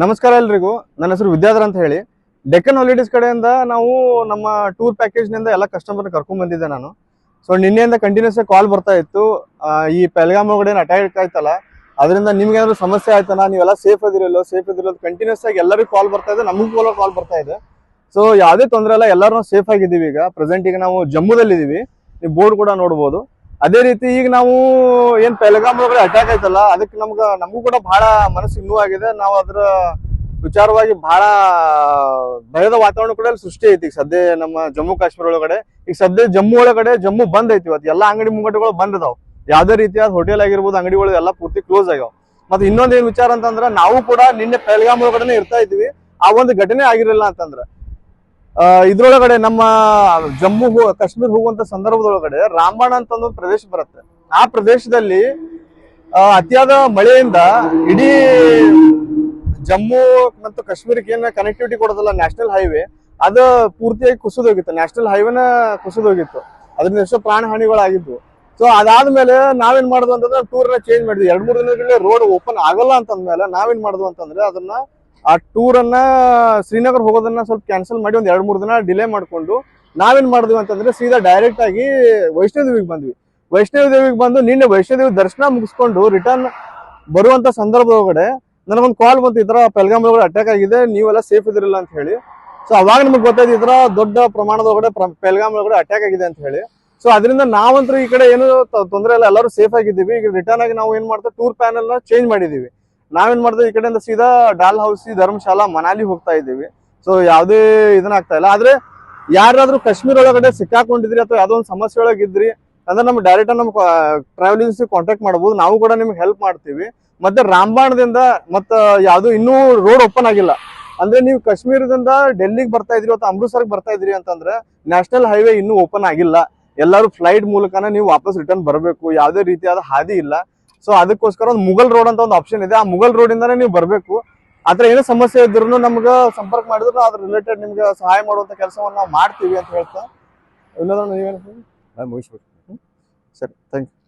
ನಮಸ್ಕಾರ ಎಲ್ರಿಗೂ. ನನ್ನ ಹೆಸರು ವಿದ್ಯಾಧರ್ ಅಂತ ಹೇಳಿ. ಡೆಕ್ಕನ್ ಹಾಲಿಡೇಸ್ ಕಡೆಯಿಂದ ನಾವು ನಮ್ಮ ಟೂರ್ ಪ್ಯಾಕೇಜ್ನಿಂದ ಎಲ್ಲ ಕಸ್ಟಮರ್ ಕರ್ಕೊಂಡ್ ಬಂದಿದ್ದೆ ನಾನು. ಸೊ ನಿನ್ನೆಯಿಂದ ಕಂಟಿನ್ಯೂಸ್ ಕಾಲ್ ಬರ್ತಾ ಇತ್ತು. ಈ ಪೆಲ್ಗಾಮ್ ಒಳಗಡೆ ಅಟ್ಯಾಕ್ ಆಯ್ತಲ್ಲ ಅದರಿಂದ ನಿಮ್ಗೆ ಏನಾದ್ರು ಸಮಸ್ಯೆ ಆಯ್ತಲ್ಲ ನೀವೆಲ್ಲ ಸೇಫ್ ಅದಿರಲ್ಲೋ ಸೇಫ್ ಅದಿರಲ್ಲ ಕಂಟಿನ್ಯೂಸ್ ಆಗಿ ಎಲ್ಲರಿಗೂ ಕಾಲ್ ಬರ್ತಾ ಇದೆ. ನಮಗೂ ಕಾಲ್ ಬರ್ತಾ ಇದೆ. ಸೊ ಯಾವುದೇ ತೊಂದರೆ ಇಲ್ಲ. ಎಲ್ಲರೂ ಸೇಫ್ ಆಗಿದ್ದೀವಿ ಈಗ. ಪ್ರೆಸೆಂಟ್ ಈಗ ನಾವು ಜಮ್ಮುದಲ್ಲಿದ್ದೀವಿ. ನೀವು ಬೋರ್ಡ್ ಕೂಡ ನೋಡ್ಬೋದು. ಅದೇ ರೀತಿ ಈಗ ನಾವು ಏನ್ ಪೆಲಗಾಮ್ ಒಳಗಡೆ ಅಟ್ಯಾಕ್ ಆಯ್ತಲ್ಲ, ಅದಕ್ಕೆ ನಮ್ಗ, ನಮಗೂ ಕೂಡ ಬಹಳ ಇನ್ನೂ ಆಗಿದೆ. ನಾವು ಅದ್ರ ವಿಚಾರವಾಗಿ ಬಹಳ ಭಯದ ವಾತಾವರಣ ಕೂಡ ಸೃಷ್ಟಿ ಐತಿ ಈಗ ಸದ್ಯ ನಮ್ಮ ಜಮ್ಮು ಕಾಶ್ಮೀರ ಒಳಗಡೆ, ಈಗ ಸದ್ಯ ಜಮ್ಮು ಒಳಗಡೆ ಜಮ್ಮು ಬಂದ್ ಐತಿ ಇವತ್ತು. ಎಲ್ಲಾ ಅಂಗಡಿ ಮುಂಗಟ್ಟುಗಳು ಬಂದ್ ಇದಾವ್. ಯಾವ್ದೇ ರೀತಿಯಾದ ಹೋಟೆಲ್ ಆಗಿರ್ಬೋದು, ಅಂಗಡಿಗಳು ಎಲ್ಲ ಪೂರ್ತಿ ಕ್ಲೋಸ್ ಆಗ್ಯಾವ. ಮತ್ತೆ ಇನ್ನೊಂದ್ ಏನ್ ವಿಚಾರ ಅಂತಂದ್ರ, ನಾವು ಕೂಡ ನಿನ್ನೆ ಪೆಲ್ಗಾಮ್ ಒಳಗಡೆ ಇರ್ತಾ ಇದ್ವಿ. ಆ ಒಂದು ಘಟನೆ ಆಗಿರಲಿಲ್ಲ ಅಂತಂದ್ರ. ಇದ್ರೊಳಗಡೆ ನಮ್ಮ ಜಮ್ಮು ಕಾಶ್ಮೀರ್ ಹೋಗುವಂತ ಸಂದರ್ಭದೊಳಗಡೆ ರಾಮಬಾಣ ಅಂತ ಒಂದು ಪ್ರದೇಶ ಬರುತ್ತೆ. ಆ ಪ್ರದೇಶದಲ್ಲಿ ಅತಿಯಾದ ಮಳೆಯಿಂದ ಇಡೀ ಜಮ್ಮು ಮತ್ತು ಕಾಶ್ಮೀರಕ್ಕೆ ಏನ ಕನೆಕ್ಟಿವಿಟಿ ಕೊಡೋದಲ್ಲ ನ್ಯಾಷನಲ್ ಹೈವೇ ಅದು ಪೂರ್ತಿಯಾಗಿ ಕುಸಿದೋಗಿತ್ತು ನ್ಯಾಷನಲ್ ಹೈವೇನ ಕುಸಿದೋಗಿತ್ತು ಅದರಿಂದ ಎಷ್ಟೋ ಪ್ರಾಣ ಹಾನಿಗಳಾಗಿದ್ವು. ಸೊ ಅದಾದ್ಮೇಲೆ ನಾವೇನ್ ಮಾಡುದು ಅಂತಂದ್ರೆ ಟೂರ್ನ ಚೇಂಜ್ ಮಾಡಿದ್ವಿ. ಎರಡ್ ಮೂರು ದಿನಗಳಲ್ಲಿ ರೋಡ್ ಓಪನ್ ಆಗಲ್ಲ ಅಂತಂದ್ಮೇಲೆ ನಾವೇನ್ ಮಾಡುದು ಅಂತಂದ್ರೆ, ಅದನ್ನ ಆ ಟೂರ್ ಅನ್ನ ಶ್ರೀನಗರ್ ಹೋಗೋದನ್ನ ಸ್ವಲ್ಪ ಕ್ಯಾನ್ಸಲ್ ಮಾಡಿ ಒಂದ್ ಎರಡು ಮೂರು ದಿನ ಡಿಲೇ ಮಾಡ್ಕೊಂಡು ನಾವೇನ್ ಮಾಡಿದ್ವಿ ಅಂತಂದ್ರೆ ಸೀದಾ ಡೈರೆಕ್ಟ್ ಆಗಿ ವೈಷ್ಣೋ ದೇವಿಗೆ ಬಂದ್ವಿ. ವೈಷ್ಣವ ದೇವಿಗೆ ಬಂದು ನಿನ್ನೆ ವೈಷ್ಣೋ ದೇವಿ ದರ್ಶನ ಮುಗಿಸ್ಕೊಂಡು ರಿಟರ್ನ್ ಬರುವಂತ ಸಂದರ್ಭದೊಳಗಡೆ ನನಗೊಂದು ಕಾಲ್ ಬಂತು, ಈ ಪೆಲ್ಗಾಮ್ ಒಳಗಡೆ ಅಟ್ಯಾಕ್ ಆಗಿದೆ, ನೀವೆಲ್ಲ ಸೇಫ್ ಇದಿರಲ್ಲ ಅಂತ ಹೇಳಿ. ಸೊ ಅವಾಗ ನಮಗೆ ಗೊತ್ತಾಯ್ತು, ಈ ದೊಡ್ಡ ಪ್ರಮಾಣದೊಳಗಡೆ ಒಳಗಡೆ ಪೆಲ್ಗಾಮ್ ಒಳಗಡೆ ಅಟ್ಯಾಕ್ ಆಗಿದೆ ಅಂತ ಹೇಳಿ. ಸೊ ಅದರಿಂದ ನಾವಂತೂ ಈ ಕಡೆ ಏನು ತೊಂದ್ರೆ ಇಲ್ಲ, ಎಲ್ಲರೂ ಸೇಫ್ ಆಗಿದ್ದೀವಿ. ಈಗ ರಿಟರ್ನ್ ಆಗಿ ನಾವು ಏನ್ ಮಾಡ್ತೇವೆ ಟೂರ್ ಪ್ಯಾನಲ್ನ ಚೇಂಜ್ ಮಾಡಿದೀವಿ ನಾವೇನ್ ಮಾಡ್ತೇವೆ ಈ ಕಡೆಯಿಂದ ಸೀದಾ ಡಾಲ್ ಹೌಸಿ ಧರ್ಮಶಾಲಾ ಮನಾಲಿ ಹೋಗ್ತಾ ಇದ್ದೀವಿ. ಸೊ ಯಾವುದೇ ಇದನ್ನ ಆಗ್ತಾ ಇಲ್ಲ. ಆದ್ರೆ, ಯಾರಾದ್ರೂ ಕಾಶ್ಮೀರ ಒಳಗಡೆ ಸಿಕ್ಕಾಕೊಂಡಿದ್ರಿ ಅಥವಾ ಯಾವ್ದೋ ಒಂದು ಸಮಸ್ಯೆ ಒಳಗಿದ್ರಿ, ಅಂದ್ರೆ ನಮ್ಗೆ ಡೈರೆಕ್ಟ್ ನಮ್ಮ ಟ್ರಾವೆಲ್ ಏಜೆನ್ಸಿ ಕಾಂಟ್ಯಾಕ್ಟ್ ಮಾಡಬಹುದು ನಾವು ಕೂಡ ನಿಮ್ಗೆ ಹೆಲ್ಪ್ ಮಾಡ್ತೀವಿ. ಮತ್ತೆ ರಾಮಬಾಣದಿಂದ, ಮತ್ತ ಯಾವ್ದು ಇನ್ನೂ ರೋಡ್ ಓಪನ್ ಆಗಿಲ್ಲ. ಅಂದ್ರೆ ನೀವು ಕಾಶ್ಮೀರದಿಂದ ಡೆಲ್ಲಿಗೆ ಬರ್ತಾ ಇದ್ರಿ ಅಥವಾ ಅಮೃತ್ಸರ್ಗೆ ಬರ್ತಾ ಇದ್ರಿ ಅಂತಂದ್ರೆ ನ್ಯಾಷನಲ್ ಹೈವೇ ಇನ್ನೂ ಓಪನ್ ಆಗಿಲ್ಲ. ಎಲ್ಲರೂ ಫ್ಲೈಟ್ ಮೂಲಕನೇ ನೀವು ವಾಪಸ್ ರಿಟರ್ನ್ ಬರಬೇಕು. ಯಾವುದೇ ರೀತಿಯಾದ ಹಾದಿ ಇಲ್ಲ. ಸೊ ಅದಕ್ಕೋಸ್ಕರ ಒಂದು ಮುಗಲ್ ರೋಡ್ ಅಂತ ಒಂದು ಆಪ್ಷನ್ ಇದೆ. ಆ ಮುಗಲ್ ರೋಡ್ ಇಂದಾನೆ ನೀವು ಬರಬೇಕು. ಆದ್ರೆ ಏನೋ ಸಮಸ್ಯೆ ಇದ್ರು ನಮ್ಗೆ ಸಂಪರ್ಕ ಮಾಡಿದ್ರು, ಅದ್ರ ರಿಲೇಟೆಡ್ ನಿಮ್ಗೆ ಸಹಾಯ ಮಾಡುವಂತ ಕೆಲಸವನ್ನ ನಾವು ಮಾಡ್ತೀವಿ ಅಂತ ಹೇಳ್ತಾ. ಇಲ್ಲದ್ರೆ ನೀವೇನು ನಾನು ಮುಗಿಸ್ಬಿಟ್ಟು ಸರಿ ಥ್ಯಾಂಕ್ ಯು